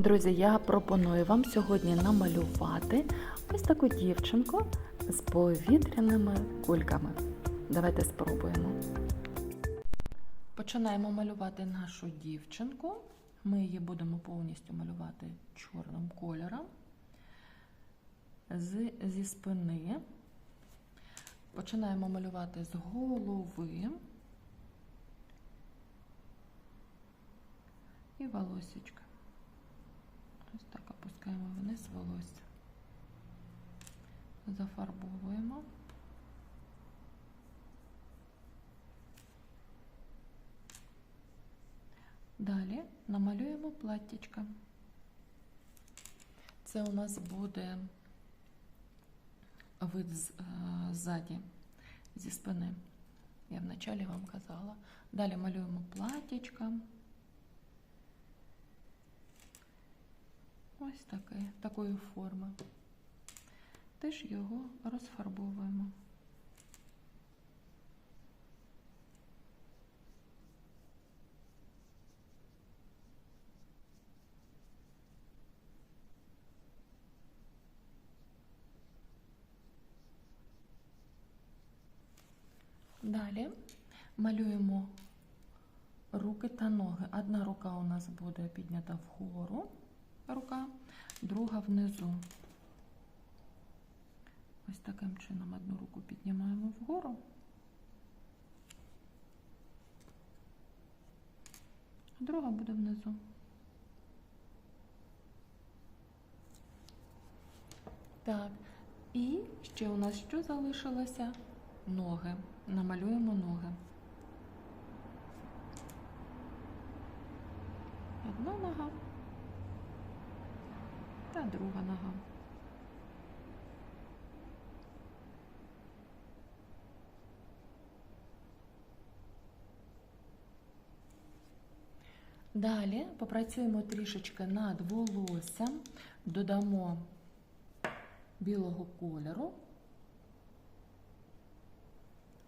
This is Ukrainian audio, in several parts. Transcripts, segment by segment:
Друзі, я пропоную вам сьогодні намалювати ось таку дівчинку з повітряними кульками. Давайте спробуємо. Починаємо малювати нашу дівчинку. Ми її будемо повністю малювати чорним кольором з, зі спини. Починаємо малювати з голови і волосечка. Ось так опускаємо вниз волосся. Зафарбовуємо. Далі намалюємо платтячко. Це у нас буде вид е, ззаді, зі спини. Я вначалі вам казала. Далі малюємо платтячко. Ось таке, такої форми. Теж його розфарбовуємо. Далі малюємо руки та ноги. Одна рука у нас буде піднята вгору, рука, друга внизу. Ось таким чином одну руку піднімаємо вгору. Друга буде внизу. Так, і ще у нас що залишилося? Ноги. Намалюємо ноги. Одна нога та друга нога. Далі попрацюємо трішечки над волоссям, додамо білого кольору,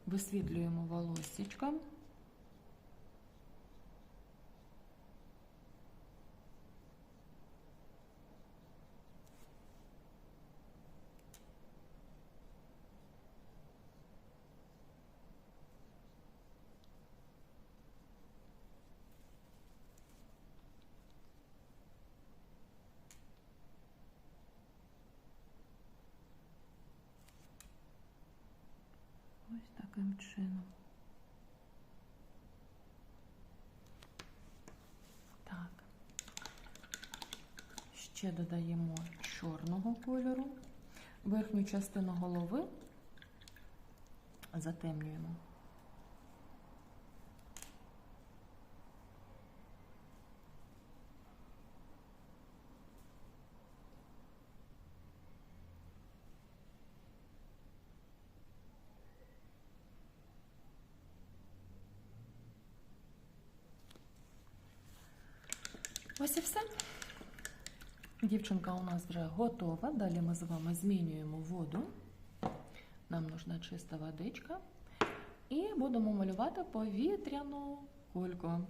висвітлюємо волоссячка. Ось таким чином. Так. Ще додаємо чорного кольору. Верхню частину голови затемнюємо. Ось і все. Дівчинка у нас вже готова. Далі ми з вами змінюємо воду. Нам нужна чиста водичка. І будемо малювати повітряну кульку,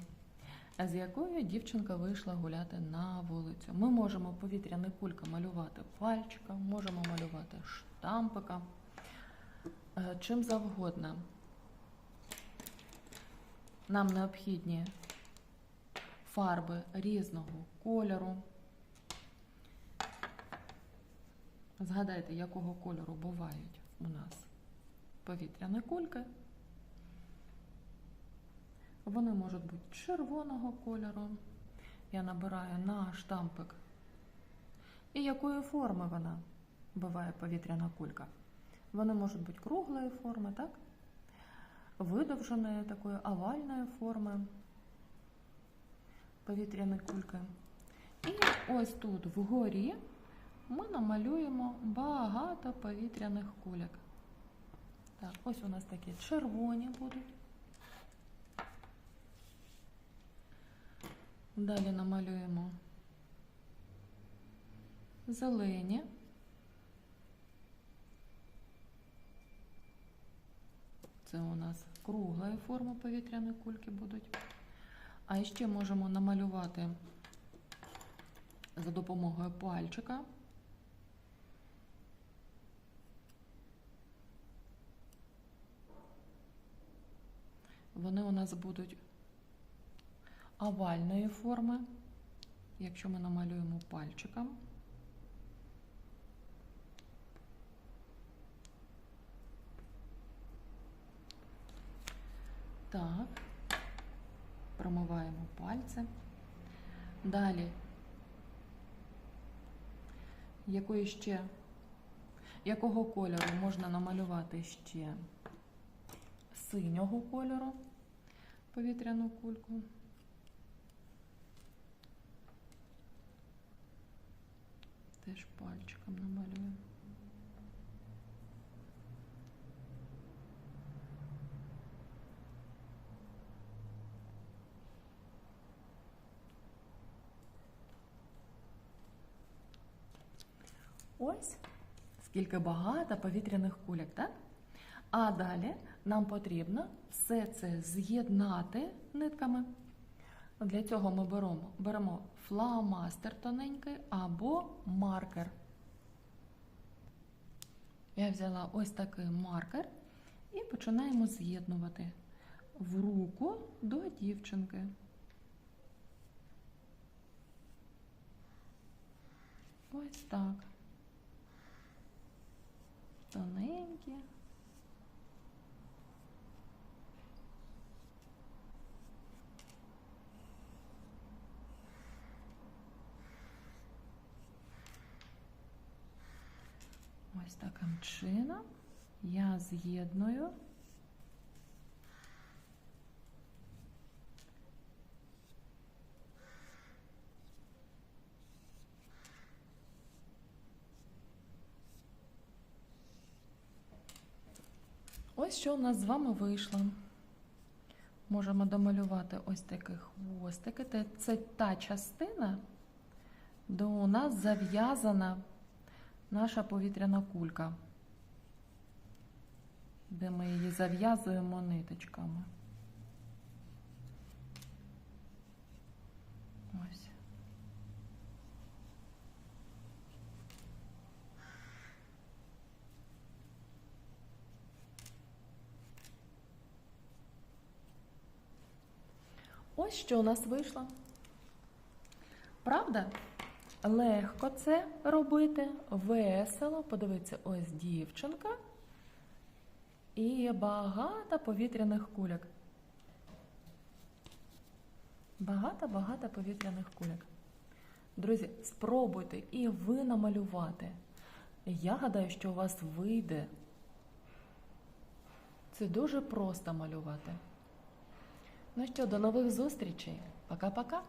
з якою дівчинка вийшла гуляти на вулицю. Ми можемо повітряну кульку малювати пальчиком, можемо малювати штампиком, е, чим завгодно. Нам необхідні фарби різного кольору. Згадайте, якого кольору бувають у нас повітряні кульки. Вони можуть бути червоного кольору. Я набираю на штампик. І якої форми вона буває повітряна кулька? Вони можуть бути круглої форми, так? Видовженої такої овальної форми повітряні кульки. І ось тут вгорі ми намалюємо багато повітряних кульок. Так, ось у нас такі червоні будуть. Далі намалюємо зелені. Це у нас круглої форми повітряні кульки будуть. А ще можемо намалювати за допомогою пальчика. Вони у нас будуть овальної форми, якщо ми намалюємо пальчиком. Так, промиваємо пальці. Далі, якої ще, якого кольору можна намалювати ще синього кольору повітряну кульку. Теж пальчиком намалюємо. Ось скільки багато повітряних кульок, так? А далі нам потрібно все це з'єднати нитками. Для цього ми беремо, беремо фломастер тоненький або маркер. Я взяла ось такий маркер і починаємо з'єднувати в руку до дівчинки. Ось так. Тоненькі. Ось таким чином я з'єдную Ось що у нас з вами вийшло. Можемо домалювати ось такі хвостики. Це- та частина, де у нас зав'язана наша повітряна кулька, де ми її зав'язуємо ниточками. Ось. Ось що у нас вийшло. Правда? Легко це робити, весело. Подивіться, ось дівчинка і багато повітряних кульок. Багато-багато повітряних кульок. Друзі, спробуйте і ви намалювати. Я гадаю, що у вас вийде. Це дуже просто малювати. Ну що, до нових зустрічей. Пока-пока.